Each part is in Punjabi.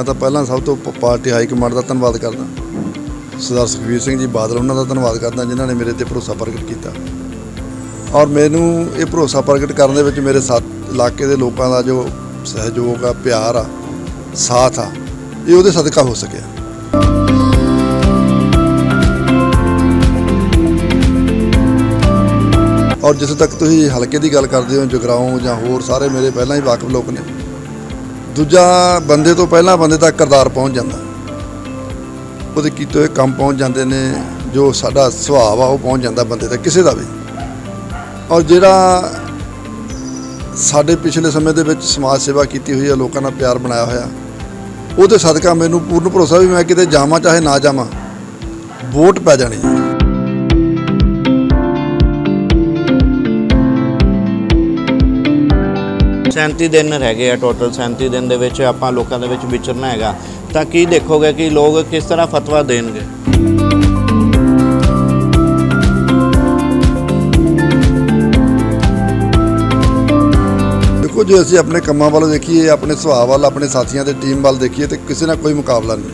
ਮੈਂ ਤਾਂ ਪਹਿਲਾਂ ਸਭ ਤੋਂ ਪ- ਪਾਰਟੀ ਹਾਈ ਕਮਾਂਡ ਦਾ ਧੰਨਵਾਦ ਕਰਦਾ। ਸਰਦਾਰ ਸੁਖਬੀਰ ਸਿੰਘ ਜੀ ਬਾਦਲ ਉਹਨਾਂ ਦਾ ਧੰਨਵਾਦ ਕਰਦਾ ਜਿਨ੍ਹਾਂ ਨੇ ਮੇਰੇ ਤੇ ਭਰੋਸਾ ਪ੍ਰਗਟ ਕੀਤਾ। ਔਰ ਮੈਨੂੰ ਇਹ ਭਰੋਸਾ ਪ੍ਰਗਟ ਕਰਨ ਦੇ ਵਿੱਚ ਮੇਰੇ ਸਾਥ ਇਲਾਕੇ ਦੇ ਲੋਕਾਂ ਦਾ ਜੋ ਸਹਿਯੋਗ ਆ, ਪਿਆਰ ਆ, ਸਾਥ ਆ, ਇਹ ਉਹਦੇ ਸਦਕਾ ਹੋ ਸਕਿਆ। ਔਰ ਜਿੱਥੇ ਤੱਕ ਤੁਸੀਂ ਹਲਕੇ ਦੀ ਗੱਲ ਕਰਦੇ ਹੋ, ਜਗਰਾਉਂ ਜਾਂ ਹੋਰ ਸਾਰੇ ਮੇਰੇ ਪਹਿਲਾਂ ਹੀ ਵਾਕਫ ਲੋਕ ਨੇ ਦੂਜਾ ਬੰਦੇ ਤੋਂ ਪਹਿਲਾਂ ਬੰਦੇ ਤੱਕ ਕਰਤਾਰ ਪਹੁੰਚ ਜਾਂਦਾ। ਉਹਦੇ ਕੀਤੇ ਹੋਏ ਕੰਮ ਪਹੁੰਚ ਜਾਂਦੇ ਨੇ, ਜੋ ਸਾਡਾ ਸੁਭਾਅ ਆ ਉਹ ਪਹੁੰਚ ਜਾਂਦਾ ਬੰਦੇ ਤੱਕ, ਕਿਸੇ ਦਾ ਵੀ। ਔਰ ਜਿਹੜਾ ਸਾਡੇ ਪਿਛਲੇ ਸਮੇਂ ਦੇ ਵਿੱਚ ਸਮਾਜ ਸੇਵਾ ਕੀਤੀ ਹੋਈ ਹੈ, ਲੋਕਾਂ ਨਾਲ ਪਿਆਰ ਬਣਾਇਆ ਹੋਇਆ, ਉਹਦੇ ਸਦਕਾ ਮੈਨੂੰ ਪੂਰਨ ਭਰੋਸਾ ਵੀ ਮੈਂ ਕਿਤੇ ਜਾਵਾਂ, ਚਾਹੇ ਨਾ ਜਾਵਾਂ, ਵੋਟ ਪੈ ਜਾਣੀ ਹੈ ਸੈਂਤੀ ਦਿਨ ਹੈਗੇ ਆ ਟੋਟਲ 37 ਦਿਨ ਦੇ ਵਿੱਚ ਆਪਾਂ ਲੋਕਾਂ ਦੇ ਵਿੱਚ ਵਿਚਰਨਾ ਹੈਗਾ। ਤਾਂ ਕੀ ਦੇਖੋਗੇ ਕਿ ਲੋਕ ਕਿਸ ਤਰ੍ਹਾਂ ਫਤਵਾ ਦੇਣਗੇ? ਦੇਖੋ, ਜੇ ਅਸੀਂ ਆਪਣੇ ਕੰਮਾਂ ਵੱਲ ਦੇਖੀਏ, ਆਪਣੇ ਸੁਭਾਅ ਵੱਲ, ਆਪਣੇ ਸਾਥੀਆਂ ਦੇ ਟੀਮ ਵੱਲ ਦੇਖੀਏ, ਤੇ ਕਿਸੇ ਨਾਲ ਕੋਈ ਮੁਕਾਬਲਾ ਨਹੀਂ।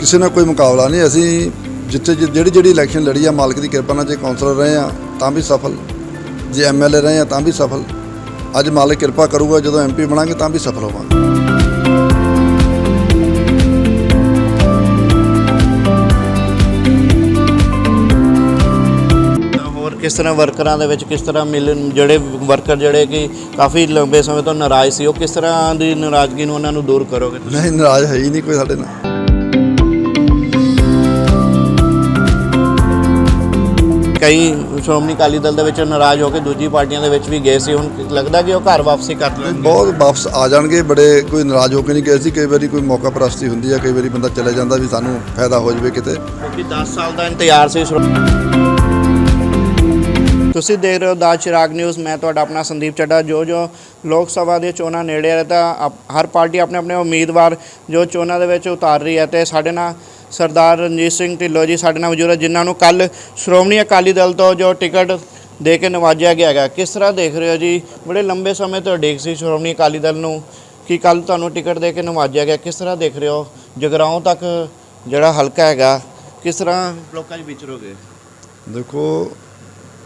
ਕਿਸੇ ਨਾਲ ਕੋਈ ਮੁਕਾਬਲਾ ਨਹੀਂ। ਅਸੀਂ ਜਿੱਥੇ ਜਿ- ਜਿਹੜੀ ਜਿਹੜੀ ਇਲੈਕਸ਼ਨ ਲੜੀ ਆ, ਮਾਲਕ ਦੀ ਕਿਰਪਾ ਨਾਲ ਜੇ ਕਾਉਂਸਲਰ ਰਹੇ ਆ, ਤਾਂ ਵੀ ਸਫਲ। ਜੇ ਐਮਐਲਏ ਰਹੇ ਆ, ਤਾਂ ਵੀ ਸਫਲ। ਅੱਜ ਮਾਲਕ ਕਿਰਪਾ ਕਰੂਗਾ ਜਦੋਂ ਐਮਪੀ ਬਣਾਂਗੇ ਤਾਂ ਵੀ ਸਫਲ ਹੋਵਾਂਗੇ। ਕਿਸ ਤਰ੍ਹਾਂ ਵਰਕਰਾਂ ਦੇ ਵਿੱਚ ਕਿਸ ਤਰ੍ਹਾਂ ਮਿਲ ਜਿਹੜੇ ਵਰਕਰ ਜਿਹੜੇ ਕਿ ਕਾਫੀ ਲੰਬੇ ਸਮੇਂ ਤੋਂ ਨਾਰਾਜ਼ ਸੀ ਉਹ ਕਿਸ ਤਰ੍ਹਾਂ ਦੀ ਨਾਰਾਜ਼ਗੀ ਨੂੰ ਉਹਨਾਂ ਨੂੰ ਦੂਰ ਕਰੋਗੇ ਨਹੀਂ ਨਾਰਾਜ਼ ਹੈ ਹੀ ਨਹੀਂ ਕੋਈ ਸਾਡੇ ਨਾਲ। ਕਈ ਸ਼੍ਰੋਮਣੀ ਅਕਾਲੀ ਦਲ ਦੇ ਵਿੱਚ ਨਾਰਾਜ਼ ਹੋ ਕੇ ਦੂਜੀ ਪਾਰਟੀਆਂ ਦੇ ਵਿੱਚ ਵੀ ਗਏ ਸੀ। ਹੁਣ ਲੱਗਦਾ ਕਿ ਉਹ ਘਰ ਵਾਪਸੀ ਕਰ ਲੈਣਗੇ। ਬਹੁਤ ਵਾਪਸ ਆ ਜਾਣਗੇ ਬੜੇ ਕੋਈ ਨਾਰਾਜ਼ ਹੋ ਕੇ ਨਹੀਂ ਗਏ ਸੀ। ਕਈ ਵਾਰੀ ਕੋਈ ਮੌਕਾ ਪ੍ਰਸਤੀ ਹੁੰਦੀ ਆ ਕਈ ਵਾਰੀ ਬੰਦਾ ਚਲੇ ਜਾਂਦਾ ਵੀ ਸਾਨੂੰ ਫਾਇਦਾ ਹੋ ਜਾਵੇ ਕਿਤੇ। ਕਿਉਂਕਿ 10 ਸਾਲ ਦਾ ਇੰਤਜ਼ਾਰ ਸੀ ਤੁਸੀਂ ਦੇਖ ਰਹੇ ਹੋ ਦਾਜ ਚਿਰਾਗ ਨਿਊਜ਼। ਮੈਂ ਤੁਹਾਡਾ ਆਪਣਾ ਸੰਦੀਪ ਚੱਡਾ। ਜੋ ਜੋ ਲੋਕ ਸਭਾ ਦੀਆਂ ਚੋਣਾਂ ਨੇੜੇ ਆ ਤਾਂ ਹਰ ਪਾਰਟੀ ਆਪਣੇ ਆਪਣੇ ਉਮੀਦਵਾਰ ਜੋ ਚੋਣਾਂ ਦੇ ਵਿੱਚ ਉਤਾਰ ਰਹੀ ਹੈ ਤੇ ਸਾਡੇ ਨਾਲ ਸਰਦਾਰ ਰਣਜੀਤ ਸਿੰਘ ਢਿੱਲੋਂ ਜੀ ਸਾਡੇ ਨਾਲ ਮੌਜੂਦ ਹੈ ਜਿਨ੍ਹਾਂ ਨੂੰ ਕੱਲ ਸ਼੍ਰੋਮਣੀ ਅਕਾਲੀ ਦਲ ਤੋਂ ਜੋ ਟਿਕਟ ਦੇ ਕੇ ਨਵਾਜਿਆ ਗਿਆ ਹੈਗਾ। ਕਿਸ ਤਰ੍ਹਾਂ ਦੇਖ ਰਹੇ ਹੋ ਜੀ? ਬੜੇ ਲੰਬੇ ਸਮੇਂ ਤੋਂ ਉਡੀਕ ਸੀ ਸ਼੍ਰੋਮਣੀ ਅਕਾਲੀ ਦਲ ਨੂੰ ਕਿ ਕੱਲ ਤੁਹਾਨੂੰ ਟਿਕਟ ਦੇ ਕੇ ਨਵਾਜਿਆ ਗਿਆ। ਕਿਸ ਤਰ੍ਹਾਂ ਦੇਖ ਰਹੇ ਹੋ? ਜਗਰਾਉਂ ਤੱਕ ਜਿਹੜਾ ਹਲਕਾ ਹੈਗਾ, ਕਿਸ ਤਰ੍ਹਾਂ ਲੋਕਾਂ 'ਚ ਵਿਚਰੋਗੇ ਦੇਖੋ,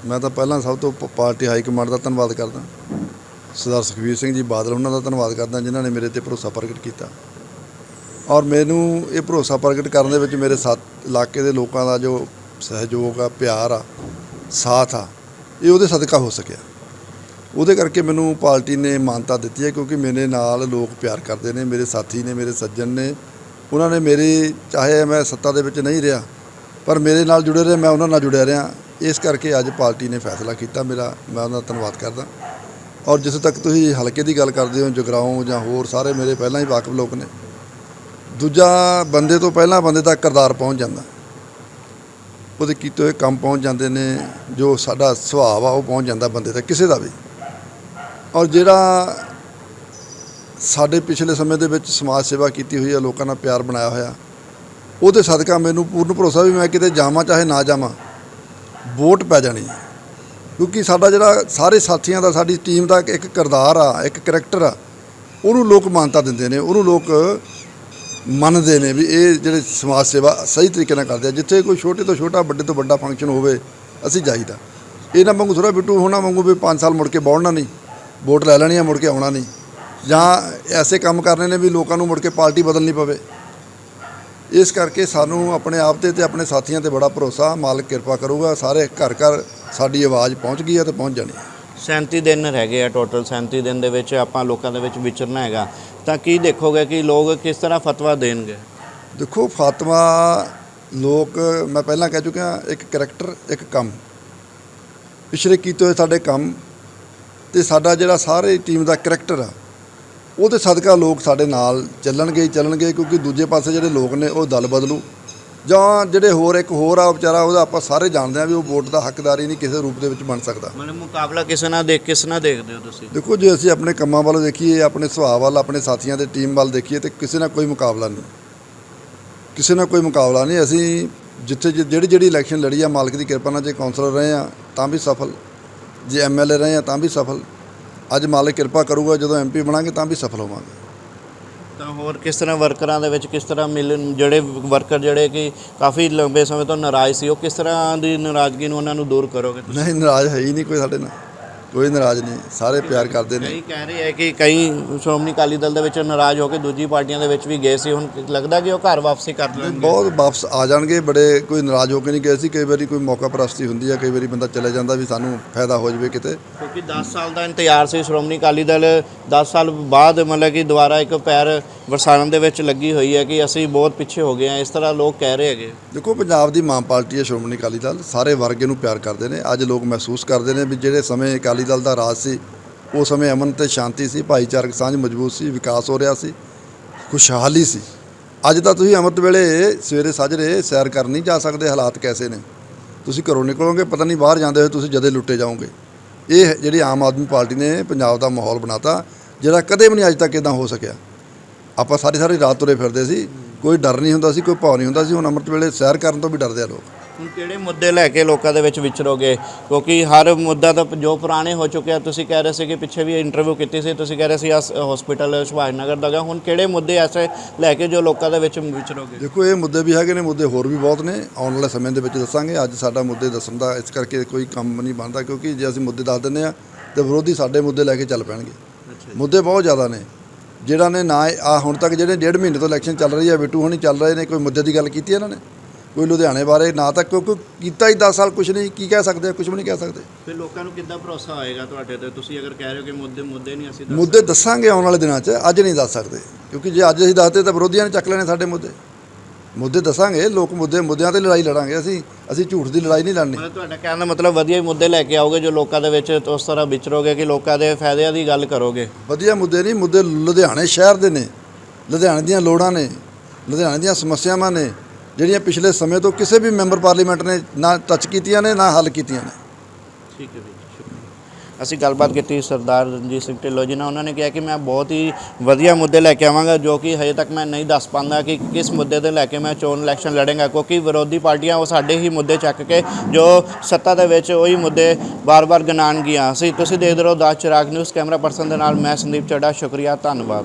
ਮੈਂ ਤਾਂ ਪਹਿਲਾਂ ਸਭ ਤੋਂ ਪਾਰਟੀ ਹਾਈ ਕਮਾਂਡ ਦਾ ਧੰਨਵਾਦ ਕਰਦਾ। ਸਰਦਾਰ ਸੁਖਬੀਰ ਸਿੰਘ ਜੀ ਬਾਦਲ, ਉਹਨਾਂ ਦਾ ਧੰਨਵਾਦ ਕਰਦਾ, ਜਿਨ੍ਹਾਂ ਨੇ ਮੇਰੇ ਤੇ ਭਰੋਸਾ ਪ੍ਰਗਟ ਕੀਤਾ। ਔਰ ਮੈਨੂੰ ਇਹ ਭਰੋਸਾ ਪ੍ਰਗਟ ਕਰਨ ਦੇ ਵਿੱਚ ਮੇਰੇ ਸਾਥ, ਇਲਾਕੇ ਦੇ ਲੋਕਾਂ ਦਾ ਜੋ ਸਹਿਯੋਗ ਆ, ਪਿਆਰ ਆ, ਸਾਥ ਆ, ਇਹ ਉਹਦੇ ਸਦਕਾ ਹੋ ਸਕਿਆ। ਉਹਦੇ ਕਰਕੇ ਮੈਨੂੰ ਪਾਰਟੀ ਨੇ ਮਾਨਤਾ ਦਿੱਤੀ ਹੈ ਕਿਉਂਕਿ ਮੇਰੇ ਨਾਲ ਲੋਕ ਪਿਆਰ ਕਰਦੇ ਨੇ, ਮੇਰੇ ਸਾਥੀ ਨੇ, ਮੇਰੇ ਸੱਜਣ ਨੇ। ਉਹਨਾਂ ਨੇ ਮੇਰੀ, ਚਾਹੇ ਮੈਂ ਸੱਤਾ ਦੇ ਵਿੱਚ ਨਹੀਂ ਰਿਹਾ, ਪਰ ਮੇਰੇ ਨਾਲ ਜੁੜੇ ਰਹੇ, ਮੈਂ ਉਹਨਾਂ ਨਾਲ ਜੁੜਿਆ ਰਿਹਾ। ਇਸ ਕਰਕੇ ਅੱਜ ਪਾਰਟੀ ਨੇ ਫੈਸਲਾ ਕੀਤਾ। ਮੇਰਾ, ਮੈਂ ਉਹਨਾਂ ਦਾ ਧੰਨਵਾਦ ਕਰਦਾ। ਔਰ ਜਿੱਥੇ ਤੱਕ ਤੁਸੀਂ ਹਲਕੇ ਦੀ ਗੱਲ ਕਰਦੇ ਹੋ, ਜਗਰਾਉਂ ਜਾਂ ਹੋਰ ਸਾਰੇ ਮੇਰੇ ਪਹਿਲਾਂ ਹੀ ਵਾਕਫ ਲੋਕ ਨੇ ਦੂਜਾ ਬੰਦੇ ਤੋਂ ਪਹਿਲਾਂ ਬੰਦੇ ਦਾ ਕਰਤਾਰ ਪਹੁੰਚ ਜਾਂਦਾ। ਉਹਦੇ ਕੀਤੇ ਹੋਏ ਕੰਮ ਪਹੁੰਚ ਜਾਂਦੇ ਨੇ, ਜੋ ਸਾਡਾ ਸੁਭਾਅ ਆ, ਉਹ ਪਹੁੰਚ ਜਾਂਦਾ ਬੰਦੇ ਤੱਕ, ਕਿਸੇ ਦਾ ਵੀ। ਔਰ ਜਿਹੜਾ ਸਾਡੇ ਪਿਛਲੇ ਸਮੇਂ ਦੇ ਵਿੱਚ ਸਮਾਜ ਸੇਵਾ ਕੀਤੀ ਹੋਈ ਹੈ ਲੋਕਾਂ ਨਾਲ ਪਿਆਰ ਬਣਾਇਆ ਹੋਇਆ, ਉਹਦੇ ਸਦਕਾ ਮੈਨੂੰ ਪੂਰਨ ਭਰੋਸਾ ਵੀ ਮੈਂ ਕਿਤੇ ਜਾਵਾਂ ਚਾਹੇ ਨਾ ਜਾਵਾਂ, ਵੋਟ ਪੈ ਜਾਣੀ ਹੈ। ਕਿਉਂਕਿ ਸਾਡਾ ਜਿਹੜਾ ਸਾਰੇ ਸਾਥੀਆਂ ਦਾ, ਸਾਡੀ ਟੀਮ ਦਾ ਇੱਕ ਕਿਰਦਾਰ ਆ, ਇੱਕ ਕਰੈਕਟਰ ਆ, ਉਹਨੂੰ ਲੋਕ ਮਾਨਤਾ ਦਿੰਦੇ ਨੇ, ਉਹਨੂੰ ਲੋਕ ਮੰਨਦੇ ਨੇ ਵੀ ਇਹ ਜਿਹੜੇ ਸਮਾਜ ਸੇਵਾ ਸਹੀ ਤਰੀਕੇ ਨਾਲ ਕਰਦੇ ਆ, ਜਿੱਥੇ ਕੋਈ ਛੋਟੇ ਤੋਂ ਛੋਟਾ, ਵੱਡੇ ਤੋਂ ਵੱਡਾ ਫੰਕਸ਼ਨ ਹੋਵੇ, ਅਸੀਂ ਜਾਈਦਾ। ਇਹਨਾਂ ਵਾਂਗੂ ਥੋੜਾ ਬਿੱਟੂ ਹੋਣਾ ਵਾਂਗੂ ਵੀ 5 ਸਾਲ ਮੁੜ ਕੇ ਬੌੜਨਾ ਨਹੀਂ, ਵੋਟ ਲੈ ਲੈਣੀ ਆ, ਮੁੜ ਕੇ ਆਉਣਾ ਨਹੀਂ। ਜਾਂ ਐਸੇ ਕੰਮ ਕਰਨੇ ਨੇ ਵੀ ਲੋਕਾਂ ਨੂੰ ਮੁੜ ਕੇ ਪਾਰਟੀ ਬਦਲਣੀ ਪਵੇ। ਇਸ ਕਰਕੇ ਸਾਨੂੰ ਆਪਣੇ ਆਪ ਤੇ ਤੇ ਆਪਣੇ ਸਾਥੀਆਂ ਤੇ ਬੜਾ ਭਰੋਸਾ, ਮਾਲਕ ਕਿਰਪਾ ਕਰੂਗਾ, ਸਾਰੇ ਘਰ ਘਰ ਸਾਡੀ ਆਵਾਜ਼ ਪਹੁੰਚ ਗਈ ਹੈ ਤੇ ਪਹੁੰਚ ਜਾਣੀ ਹੈ 37 ਦਿਨ ਰਹਿ ਗਏ ਆ ਟੋਟਲ 37 ਦਿਨ ਦੇ ਵਿੱਚ ਆਪਾਂ ਲੋਕਾਂ ਦੇ ਵਿੱਚ ਵਿਚਰਨਾ ਹੈਗਾ। ਤਾਂ ਕੀ ਦੇਖੋਗੇ ਕਿ ਲੋਕ ਕਿਸ ਤਰ੍ਹਾਂ ਫਤਵਾ ਦੇਣਗੇ? ਦੇਖੋ, ਫਾਤਮਾ ਲੋਕ, ਮੈਂ ਪਹਿਲਾਂ ਕਹਿ ਚੁੱਕਿਆ, ਇੱਕ ਕਰੈਕਟਰ ਇੱਕ ਕੰਮ। ਪਿਛਲੇ ਕੀਤੇ ਹੋਏ ਸਾਡੇ ਕੰਮ ਤੇ ਸਾਡਾ ਜਿਹੜਾ ਸਾਰੇ ਟੀਮ ਦਾ ਕਰੈਕਟਰ ਆ, ਉਹਦੇ ਸਦਕਾ ਲੋਕ ਸਾਡੇ ਨਾਲ ਚੱਲਣਗੇ ਚੱਲਣਗੇ, ਕਿਉਂਕਿ ਦੂਜੇ ਪਾਸੇ ਜਿਹੜੇ ਲੋਕ ਨੇ, ਉਹ ਦਲ ਬਦਲੂ। ਜਾਂ ਜਿਹੜੇ ਹੋਰ ਇੱਕ ਹੋਰ ਆ ਵਿਚਾਰਾ ਉਹਦਾ ਆਪਾਂ ਸਾਰੇ ਜਾਣਦੇ ਆ ਵੀ ਉਹ ਵੋਟ ਦਾ ਹੱਕਦਾਰ ਹੀ ਨਹੀਂ ਕਿਸੇ ਰੂਪ ਦੇ ਵਿੱਚ ਬਣ ਸਕਦਾ। ਮਤਲਬ ਮੁਕਾਬਲਾ ਕਿਸੇ ਨਾਲ ਦੇਖ ਕਿਸ ਨਾਲ ਦੇਖਦੇ ਹੋ ਤੁਸੀਂ? ਦੇਖੋ ਜੇ ਅਸੀਂ ਆਪਣੇ ਕੰਮਾਂ ਵੱਲ ਦੇਖੀਏ ਆਪਣੇ ਸੁਭਾਅ ਵੱਲ ਆਪਣੇ ਸਾਥੀਆਂ ਦੇ ਟੀਮ ਵੱਲ ਦੇਖੀਏ ਤੇ ਕਿਸੇ ਨਾਲ ਕੋਈ ਮੁਕਾਬਲਾ ਨਹੀਂ। ਕਿਸੇ ਨਾਲ ਕੋਈ ਮੁਕਾਬਲਾ ਨਹੀਂ। ਅਸੀਂ ਜਿੱਥੇ ਜਿਹੜੀ ਜਿਹੜੀ ਇਲੈਕਸ਼ਨ ਲੜੀ ਆ ਮਾਲਕ ਦੀ ਕਿਰਪਾ ਨਾਲ ਜੇ ਕਾਉਂਸਲਰ ਰਹੇ ਆ ਤਾਂ ਵੀ ਸਫਲ। ਜੇ ਐਮਐਲਏ ਰਹੇ ਆ ਤਾਂ ਵੀ ਸਫਲ। ਅੱਜ ਮਾਲਕ ਕਿਰਪਾ ਕਰੂਗਾ ਜਦੋਂ ਐਮਪੀ ਬਣਾਂਗੇ ਤਾਂ ਵੀ ਸਫਲ ਹੋਵਾਂਗੇ। ਤਾਂ ਹੋਰ ਕਿਸ ਤਰ੍ਹਾਂ ਵਰਕਰਾਂ ਦੇ ਵਿੱਚ ਕਿਸ ਤਰ੍ਹਾਂ ਮਿਲ, ਜਿਹੜੇ ਵਰਕਰ ਜਿਹੜੇ ਕਿ ਕਾਫੀ ਲੰਬੇ ਸਮੇਂ ਤੋਂ ਨਾਰਾਜ਼ ਸੀ, ਉਹ ਕਿਸ ਤਰ੍ਹਾਂ ਦੀ ਨਾਰਾਜ਼ਗੀ ਨੂੰ ਉਹਨਾਂ ਨੂੰ ਦੂਰ ਕਰੋਗੇ ਤੁਸੀਂ? ਨਹੀਂ, ਨਾਰਾਜ਼ ਹੈ ਹੀ ਨਹੀਂ ਕੋਈ ਸਾਡੇ ਨਾਲ। ਕੋਈ ਨਾਰਾਜ਼ ਨਹੀਂ ਸਾਰੇ ਪਿਆਰ ਕਰਦੇ ਨੇ। ਕਈ ਕਹਿ ਰਹੇ ਹੈ ਕਿ ਕਈ ਸ਼੍ਰੋਮਣੀ ਅਕਾਲੀ ਦਲ ਦੇ ਵਿੱਚ ਨਾਰਾਜ਼ ਹੋ ਕੇ ਦੂਜੀ ਪਾਰਟੀਆਂ ਦੇ ਵਿੱਚ ਵੀ ਗਏ ਸੀ। ਹੁਣ ਲੱਗਦਾ ਕਿ ਉਹ ਘਰ ਵਾਪਸੀ ਕਰ ਲੈਣਗੇ। ਬਹੁਤ ਵਾਪਸ ਆ ਜਾਣਗੇ ਬੜੇ ਕੋਈ ਨਾਰਾਜ਼ ਹੋ ਕੇ ਨਹੀਂ ਗਏ ਸੀ। ਕਈ ਵਾਰੀ ਕੋਈ ਮੌਕਾ ਪ੍ਰਸਤੀ ਹੁੰਦੀ ਹੈ ਕਈ ਵਾਰੀ ਬੰਦਾ ਚਲੇ ਜਾਂਦਾ ਵੀ ਸਾਨੂੰ ਫਾਇਦਾ ਹੋ ਜਾਵੇ ਕਿਤੇ। ਕਿਉਂਕਿ 10 ਸਾਲ ਦਾ ਇੰਤਜ਼ਾਰ ਸੀ ਸ਼੍ਰੋਮਣੀ ਅਕਾਲੀ ਦਲ। 10 ਸਾਲ ਬਾਅਦ ਮਤਲਬ ਕਿ ਦੁਬਾਰਾ ਇੱਕ ਪੈਰ ਵਰਸਾਰਨ ਦੇ ਵਿੱਚ ਲੱਗੀ ਹੋਈ ਹੈ ਕਿ ਅਸੀਂ ਬਹੁਤ ਪਿੱਛੇ ਹੋ ਗਏ ਹਾਂ। ਇਸ ਤਰ੍ਹਾਂ ਲੋਕ ਕਹਿ ਰਹੇ ਹੈਗੇ। ਦੇਖੋ, ਪੰਜਾਬ ਦੀ ਮਾਂ ਪਾਰਟੀ ਹੈ ਸ਼੍ਰੋਮਣੀ ਅਕਾਲੀ ਦਲ। ਸਾਰੇ ਵਰਗ ਇਹਨੂੰ ਪਿਆਰ ਕਰਦੇ ਨੇ। ਅੱਜ ਲੋਕ ਮਹਿਸੂਸ ਕਰਦੇ ਨੇ ਵੀ ਜਿਹੜੇ ਸਮੇਂ ਅਕਾਲੀ ਦਲ ਦਾ ਰਾਜ ਸੀ, ਉਹ ਸਮੇਂ ਅਮਨ ਤੇ ਸ਼ਾਂਤੀ ਸੀ, ਭਾਈਚਾਰਕ ਸਾਂਝ ਮਜ਼ਬੂਤ ਸੀ, ਵਿਕਾਸ ਹੋ ਰਿਹਾ ਸੀ, ਖੁਸ਼ਹਾਲੀ ਸੀ। ਅੱਜ ਤਾਂ ਤੁਸੀਂ ਅੰਮ੍ਰਿਤ ਵੇਲੇ ਸਵੇਰੇ ਸਾਜਰੇ ਸੈਰ ਕਰਨ ਨਹੀਂ ਜਾ ਸਕਦੇ, ਹਾਲਾਤ ਕੈਸੇ ਨੇ? ਤੁਸੀਂ ਘਰੋਂ ਨਿਕਲੋਗੇ, ਪਤਾ ਨਹੀਂ ਬਾਹਰ ਜਾਂਦੇ ਹੋਏ ਤੁਸੀਂ ਜਦੇ ਲੁੱਟੇ ਜਾਓਗੇ। ਇਹ ਜਿਹੜੀ ਆਮ ਆਦਮੀ ਪਾਰਟੀ ਨੇ ਪੰਜਾਬ ਦਾ ਮਾਹੌਲ ਬਣਾਤਾ, ਜਿਹੜਾ ਕਦੇ ਵੀ ਨਹੀਂ ਅੱਜ ਤੱਕ ਇਦਾਂ ਹੋ ਸਕਿਆ। ਆਪਾਂ ਸਾਰੀ ਸਾਰੀ ਰਾਤ ਤੁਰੇ ਫਿਰਦੇ ਸੀ ਕੋਈ ਡਰ ਨਹੀਂ ਹੁੰਦਾ ਸੀ ਕੋਈ ਭੌ ਨਹੀਂ ਹੁੰਦਾ ਸੀ ਹੁਣ ਅੰਮ੍ਰਿਤ ਵੇਲੇ ਸੈਰ ਕਰਨ ਤੋਂ ਵੀ ਡਰਦੇ ਆ ਲੋਕ। ਹੁਣ ਕਿਹੜੇ ਮੁੱਦੇ ਲੈ ਕੇ ਲੋਕਾਂ ਦੇ ਵਿੱਚ ਵਿਚਰੋਗੇ? ਕਿਉਂਕਿ ਹਰ ਮੁੱਦਾ ਤਾਂ ਜੋ ਪੁਰਾਣੇ ਹੋ ਚੁੱਕੇ ਆ ਤੁਸੀਂ ਕਹਿ ਰਹੇ ਸੀ ਕਿ ਪਿੱਛੇ ਵੀ ਇੰਟਰਵਿਊ ਕੀਤੀ ਸੀ ਤੁਸੀਂ ਕਹਿ ਰਹੇ ਸੀ ਹਸਪੀਟਲ ਸੁਭਾਸ਼ ਨਗਰ ਦਾ ਗਾ ਹੁਣ ਕਿਹੜੇ ਮੁੱਦੇ ਐਸੇ ਲੈ ਕੇ ਜੋ ਲੋਕਾਂ ਦੇ ਵਿੱਚ ਵਿਚਰੋਗੇ? ਦੇਖੋ ਇਹ ਮੁੱਦੇ ਵੀ ਹੈਗੇ ਨੇ ਮੁੱਦੇ ਹੋਰ ਵੀ ਬਹੁਤ ਨੇ। ਆਉਣ ਵਾਲੇ ਸਮੇਂ ਦੇ ਵਿੱਚ ਦੱਸਾਂਗੇ। ਅੱਜ ਸਾਡਾ ਮੁੱਦੇ ਦੱਸਣ ਦਾ ਇਸ ਕਰਕੇ ਕੋਈ ਕੰਮ ਨਹੀਂ ਬਣਦਾ ਕਿਉਂਕਿ ਜੇ ਅਸੀਂ ਮੁੱਦੇ ਦੱਸ ਦਿੰਦੇ ਆ ਤੇ ਵਿਰੋਧੀ ਸਾਡੇ ਮੁੱਦੇ ਲੈ ਕੇ ਚੱਲ ਪੈਣਗੇ। ਮੁੱਦੇ ਬਹੁਤ ਜ਼ਿਆਦਾ ਨੇ। ਜਿਹੜਾ ਨੇ ਨਾ ਆ ਹੁਣ ਤੱਕ ਜਿਹੜੇ ਡੇਢ ਮਹੀਨੇ ਤੋਂ ਇਲੈਕਸ਼ਨ ਚੱਲ ਰਹੀ ਹੈ ਬਿੱਟੂ ਹੁਣੀ ਚੱਲ ਰਹੇ ਨੇ ਕੋਈ ਮੁੱਦੇ ਦੀ ਗੱਲ ਕੀਤੀ ਇਹਨਾਂ ਨੇ? ਕੋਈ ਲੁਧਿਆਣੇ ਬਾਰੇ ਨਾ ਤੱਕ ਕੋਈ ਕੀਤਾ ਹੀ 10 ਸਾਲ ਕੁਝ ਨਹੀਂ ਕੀ ਕਹਿ ਸਕਦੇ ਕੁਝ ਵੀ ਨਹੀਂ ਕਹਿ ਸਕਦੇ। ਫਿਰ ਲੋਕਾਂ ਨੂੰ ਕਿੱਦਾਂ ਭਰੋਸਾ ਆਏਗਾ ਤੁਹਾਡੇ ਤੇ? ਤੁਸੀਂ ਅਗਰ ਕਹਿ ਰਹੇ ਹੋ ਕਿ ਮੁੱਦੇ ਮੁੱਦੇ ਨਹੀਂ ਅਸੀਂ ਮੁੱਦੇ ਦੱਸਾਂਗੇ ਆਉਣ ਵਾਲੇ ਦਿਨਾਂ 'ਚ ਅੱਜ ਨਹੀਂ ਦੱਸ ਸਕਦੇ ਕਿਉਂਕਿ ਜੇ ਅੱਜ ਅਸੀਂ ਦੱਸਦੇ ਤਾਂ ਵਿਰੋਧੀਆਂ ਨੇ ਚੱਕ ਲੈਣੇ ਸਾਡੇ ਮੁੱਦੇ। ਮੁੱਦੇ ਦੱਸਾਂਗੇ ਲੋਕ ਮੁੱਦੇ ਮੁੱਦਿਆਂ ਤੇ ਲੜਾਈ ਲੜਾਂਗੇ ਅਸੀਂ। ਅਸੀਂ ਝੂਠ ਦੀ ਲੜਾਈ ਨਹੀਂ ਲੜਨੀ। ਮਤਲਬ ਤੁਹਾਡਾ ਕਹਿਣ ਦਾ ਮਤਲਬ ਵਧੀਆ ਹੀ ਮੁੱਦੇ ਲੈ ਕੇ ਆਓਗੇ ਜੋ ਲੋਕਾਂ ਦੇ ਵਿੱਚ ਉਸ ਤਰ੍ਹਾਂ ਵਿਚਰੋਗੇ ਕਿ ਲੋਕਾਂ ਦੇ ਫਾਇਦਿਆਂ ਦੀ ਗੱਲ ਕਰੋਗੇ। ਵਧੀਆ ਮੁੱਦੇ ਨਹੀਂ ਮੁੱਦੇ ਲੁਧਿਆਣੇ ਸ਼ਹਿਰ ਦੇ ਨੇ। ਲੁਧਿਆਣੇ ਦੀਆਂ ਲੋੜਾਂ ਨੇ ਲੁਧਿਆਣੇ ਦੀਆਂ ਸਮੱਸਿਆਵਾਂ ਨੇ ਜਿਹੜੀਆਂ ਪਿਛਲੇ ਸਮੇਂ ਤੋਂ ਕਿਸੇ ਵੀ ਮੈਂਬਰ ਪਾਰਲੀਮੈਂਟ ਨੇ ਨਾ ਟੱਚ ਕੀਤੀਆਂ ਨੇ ਨਾ ਹੱਲ ਕੀਤੀਆਂ ਨੇ। ਠੀਕ ਹੈ ਜੀ ਅਸੀਂ ਗੱਲਬਾਤ ਕੀਤੀ ਸਰਦਾਰ ਰਣਜੀਤ ਸਿੰਘ ਢਿੱਲੋਂ ਜੀ ਨਾਲ। ਉਹਨਾਂ ਨੇ ਕਿਹਾ ਕਿ ਮੈਂ ਬਹੁਤ ਹੀ ਵਧੀਆ ਮੁੱਦੇ ਲੈ ਕੇ ਆਵਾਂਗਾ, ਜੋ ਕਿ ਹਜੇ ਤੱਕ ਮੈਂ ਨਹੀਂ ਦੱਸ ਪਾਉਂਦਾ ਕਿ ਕਿਸ ਮੁੱਦੇ ਤੇ ਲੈ ਕੇ ਮੈਂ ਚੋਣ ਇਲੈਕਸ਼ਨ ਲੜਾਂਗਾ, ਕਿਉਂਕਿ ਵਿਰੋਧੀ ਪਾਰਟੀਆਂ ਉਹ ਸਾਡੇ ਹੀ ਮੁੱਦੇ ਚੱਕ ਕੇ, ਜੋ ਸੱਤਾ ਦੇ ਵਿੱਚ ਉਹੀ ਮੁੱਦੇ ਬਾਰ-ਬਾਰ ਗਿਣਾਉਣਗੀਆਂ ਅਸੀਂ ਤੁਸੀਂ ਦੇਖਦੇ ਰਹੋ ਦਾਸ ਚਿਰਾਗ ਨਿਊਜ਼, ਕੈਮਰਾ ਪਰਸਨ ਦੇ ਨਾਲ ਮੈਂ ਸੰਦੀਪ ਚੱਡਾ, ਸ਼ੁਕਰੀਆ, ਧੰਨਵਾਦ।